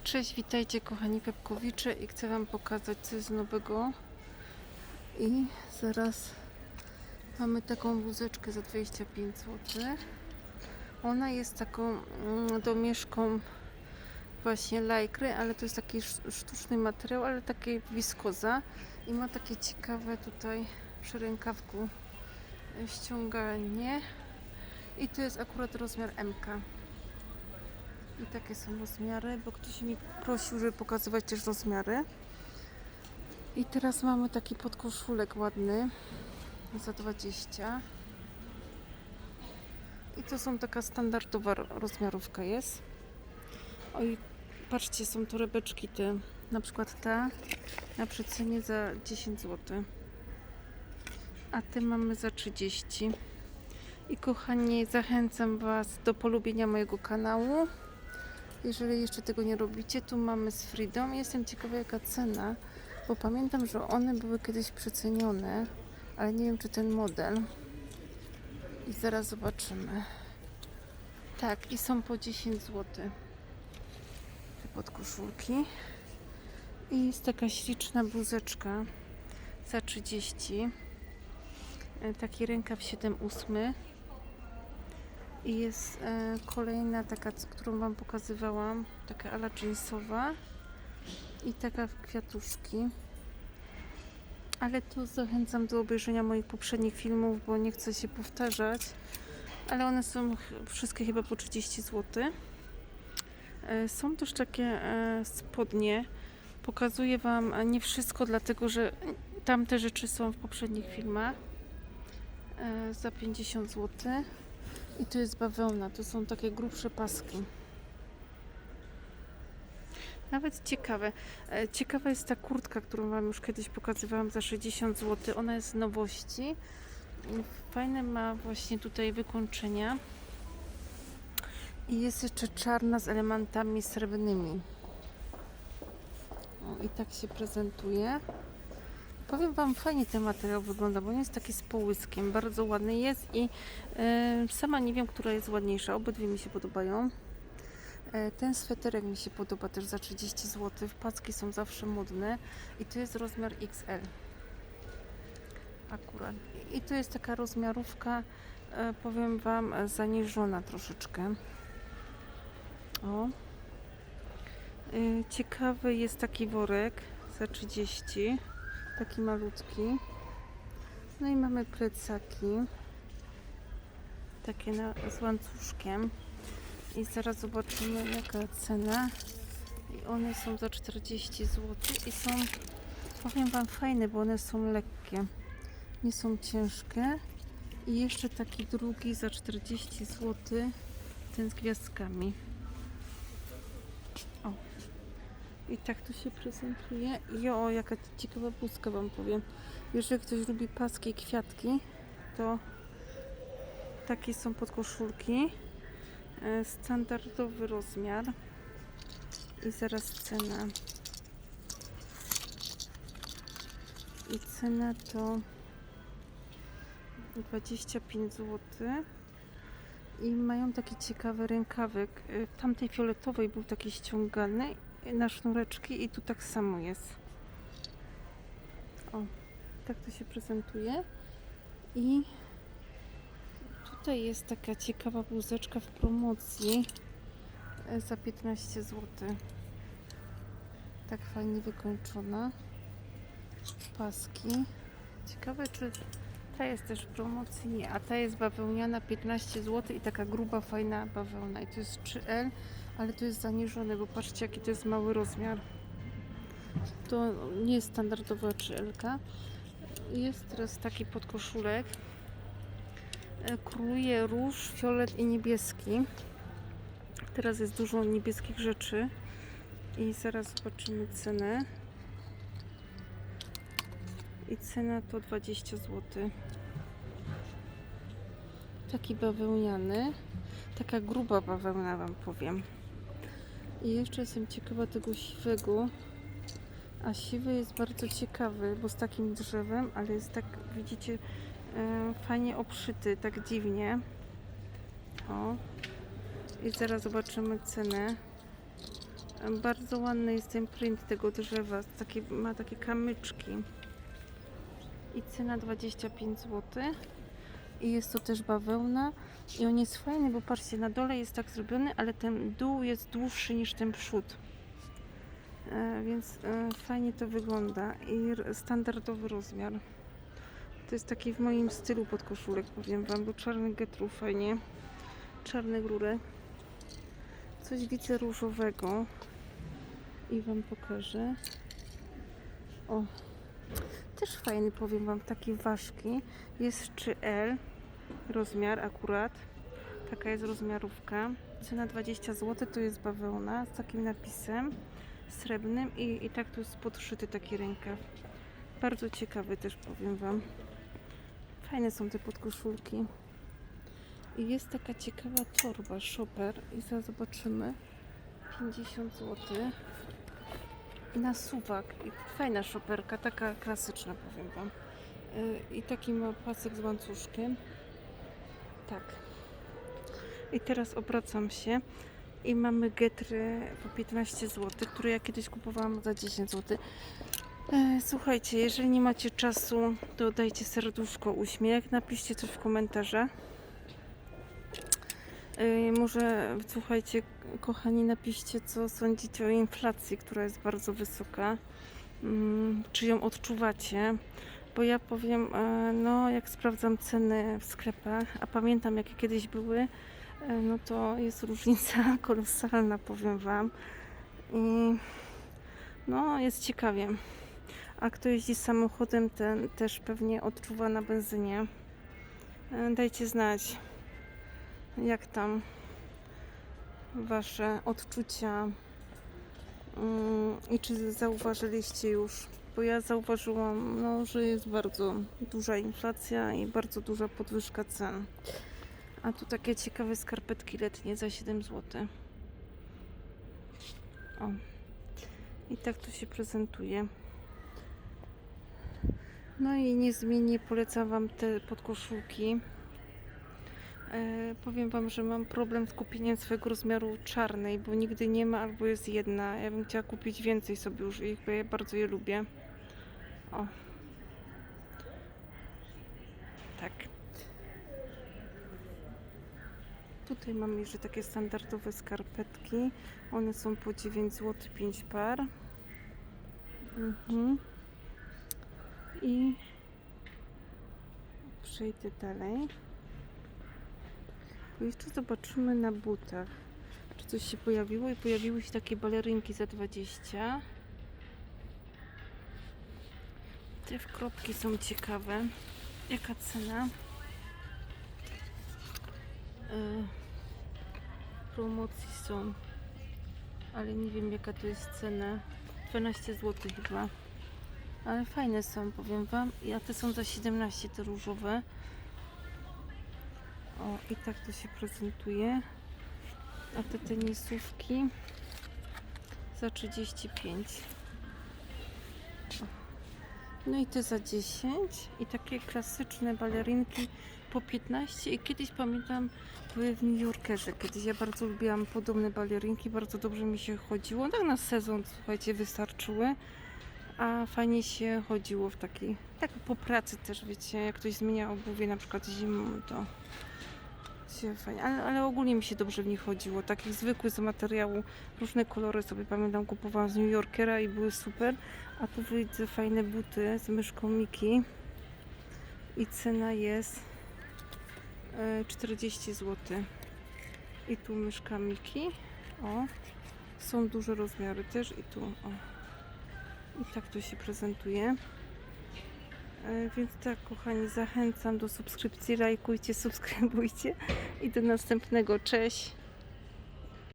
Cześć, witajcie kochani Pepkowicze i chcę Wam pokazać coś nowego. I zaraz mamy taką bluzeczkę za 25 zł. Ona jest taką mm, domieszką właśnie lajkry, ale to jest taki sz- sztuczny materiał, ale takie wiskoza i ma takie ciekawe tutaj przy rękawku e, ściąganie i to jest akurat rozmiar MK. I takie są rozmiary, bo ktoś mi prosił, żeby pokazywać też rozmiary. I teraz mamy taki podkoszulek ładny za 20. I to są taka standardowa ro- rozmiarówka jest. Oj, patrzcie, są torebeczki te, na przykład ta na przecenie za 10 zł. A te mamy za 30. I kochani, zachęcam Was do polubienia mojego kanału. Jeżeli jeszcze tego nie robicie, tu mamy z Freedom. Jestem ciekawa jaka cena, bo pamiętam, że one były kiedyś przecenione, ale nie wiem czy ten model. I zaraz zobaczymy. Tak, i są po 10 zł. Te podkoszulki. I jest taka śliczna bluzeczka za 30. E, Taki rękaw 7,8. I jest e, kolejna taka, którą Wam pokazywałam, taka ala jeansowa i taka w kwiatuszki. Ale tu zachęcam do obejrzenia moich poprzednich filmów, bo nie chcę się powtarzać. Ale one są wszystkie chyba po 30 zł. E, Są też takie e, spodnie. Pokazuję Wam e, nie wszystko, dlatego że tamte rzeczy są w poprzednich filmach. E, Za 50 zł. I to jest bawełna, to są takie grubsze paski. Nawet ciekawe. E, Ciekawa jest ta kurtka, którą Wam już kiedyś pokazywałam za 60 zł. Ona jest z nowości. Fajne ma właśnie tutaj wykończenia. I jest jeszcze czarna z elementami srebrnymi. O, I tak się prezentuje. Powiem Wam, fajnie ten materiał wygląda, bo on jest taki z połyskiem, bardzo ładny jest i e, sama nie wiem, która jest ładniejsza. Obydwie mi się podobają. E, ten sweterek mi się podoba też za 30 zł. Wpacki są zawsze modne i to jest rozmiar XL. Akurat. I to jest taka rozmiarówka, e, powiem Wam, zaniżona troszeczkę. O. E, ciekawy jest taki worek za 30 taki malutki. No i mamy plecaki. Takie na, z łańcuszkiem. I zaraz zobaczymy jaka cena. I one są za 40 zł i są, powiem Wam, fajne, bo one są lekkie. Nie są ciężkie. I jeszcze taki drugi za 40 zł. Ten z gwiazdkami. O, i tak to się prezentuje. I o, jaka ciekawa bluzka Wam powiem. Jeżeli ktoś lubi paski i kwiatki, to takie są podkoszulki. E, Standardowy rozmiar. I zaraz cena. I cena to 25 zł. I mają taki ciekawy rękawek. E, W tamtej fioletowej był taki ściągany na sznureczki i tu tak samo jest. O, tak to się prezentuje. I tutaj jest taka ciekawa bluzeczka w promocji e, za 15 zł. Tak fajnie wykończona. Paski. Ciekawe czy ta jest też w promocji? Nie, a ta jest bawełniana 15 zł i taka gruba, fajna bawełna. I to jest 3L, ale to jest zaniżone, bo patrzcie jaki to jest mały rozmiar. To nie jest standardowa 3L. Jest teraz taki podkoszulek. E, Króluje róż, fiolet i niebieski. Teraz jest dużo niebieskich rzeczy. I zaraz zobaczymy cenę. I cena to 20 zł. Taki bawełniany. Taka gruba bawełna Wam powiem. I jeszcze jestem ciekawa tego siwego. A siwy jest bardzo ciekawy, bo z takim drzewem, ale jest tak, widzicie, e, fajnie obszyty, tak dziwnie. O. I zaraz zobaczymy cenę. Bardzo ładny jest ten print tego drzewa. Takie, ma takie kamyczki. I cena 25 zł. I jest to też bawełna. I on jest fajny, bo patrzcie, na dole jest tak zrobiony, ale ten dół jest dłuższy niż ten przód. E, więc e, fajnie to wygląda. I standardowy rozmiar. To jest taki w moim stylu podkoszulek, powiem Wam, bo czarny getru fajnie. Czarne rury. Coś widzę różowego. I Wam pokażę. O, też fajny, powiem Wam, taki ważki. Jest 3L rozmiar akurat. Taka jest rozmiarówka. Cena 20 zł, to jest bawełna z takim napisem srebrnym i, i tak tu jest podszyty taki rękaw. Bardzo ciekawy też powiem Wam. Fajne są te podkoszulki. I jest taka ciekawa torba, shopper i zaraz zobaczymy. 50 zł. Na suwak. I fajna szoperka, taka klasyczna powiem Wam. Yy, I taki ma pasek z łańcuszkiem. Tak. I teraz obracam się i mamy getry po 15 zł, które ja kiedyś kupowałam za 10 zł. E, Słuchajcie, jeżeli nie macie czasu, to dajcie serduszko, uśmiech, napiszcie coś w komentarzach. E, Może, słuchajcie, kochani, napiszcie, co sądzicie o inflacji, która jest bardzo wysoka. Mm, Czy ją odczuwacie? Bo ja powiem, e, no, jak sprawdzam ceny w sklepach, a pamiętam, jakie kiedyś były, e, no to jest różnica kolosalna, powiem Wam. I no, jest ciekawie. A kto jeździ samochodem, ten też pewnie odczuwa na benzynie. E, Dajcie znać, jak tam Wasze odczucia mm, i czy zauważyliście już, bo ja zauważyłam, no, że jest bardzo duża inflacja i bardzo duża podwyżka cen. A tu takie ciekawe skarpetki letnie za 7 zł. O. I tak to się prezentuje. No i niezmiennie polecam Wam te podkoszulki. E, powiem Wam, że mam problem z kupieniem swojego rozmiaru czarnej, bo nigdy nie ma albo jest jedna. Ja bym chciała kupić więcej sobie już ich, bo ja bardzo je lubię. O. Tak. Tutaj mam jeszcze takie standardowe skarpetki. One są po 9 zł 5 par. Mhm. I przejdę dalej. Bo jeszcze zobaczymy na butach, czy coś się pojawiło. I pojawiły się takie balerynki za 20. Te wkropki są ciekawe. Jaka cena? Yy, promocji są, ale nie wiem jaka to jest cena. 12 zł chyba. Ale fajne są, powiem Wam. Ja te są za 17, te różowe. O, i tak to się prezentuje. A te tenisówki za 35. No i te za 10. I takie klasyczne balerinki po 15. I kiedyś pamiętam, były w New Yorkerze. Kiedyś ja bardzo lubiłam podobne balerinki. Bardzo dobrze mi się chodziło. Tak na sezon, słuchajcie, wystarczyły a fajnie się chodziło w taki, tak po pracy też, wiecie, jak ktoś zmienia obuwie na przykład zimą, to się fajnie, ale, ale ogólnie mi się dobrze w nich chodziło, takich zwykłych z materiału, różne kolory sobie pamiętam, kupowałam z New Yorkera i były super, a tu widzę fajne buty z myszką Miki. I cena jest e, 40 zł i tu myszka Miki, o, są duże rozmiary też i tu, o. I tak to się prezentuje. E, Więc tak, kochani, zachęcam do subskrypcji, lajkujcie, subskrybujcie i do następnego. Cześć!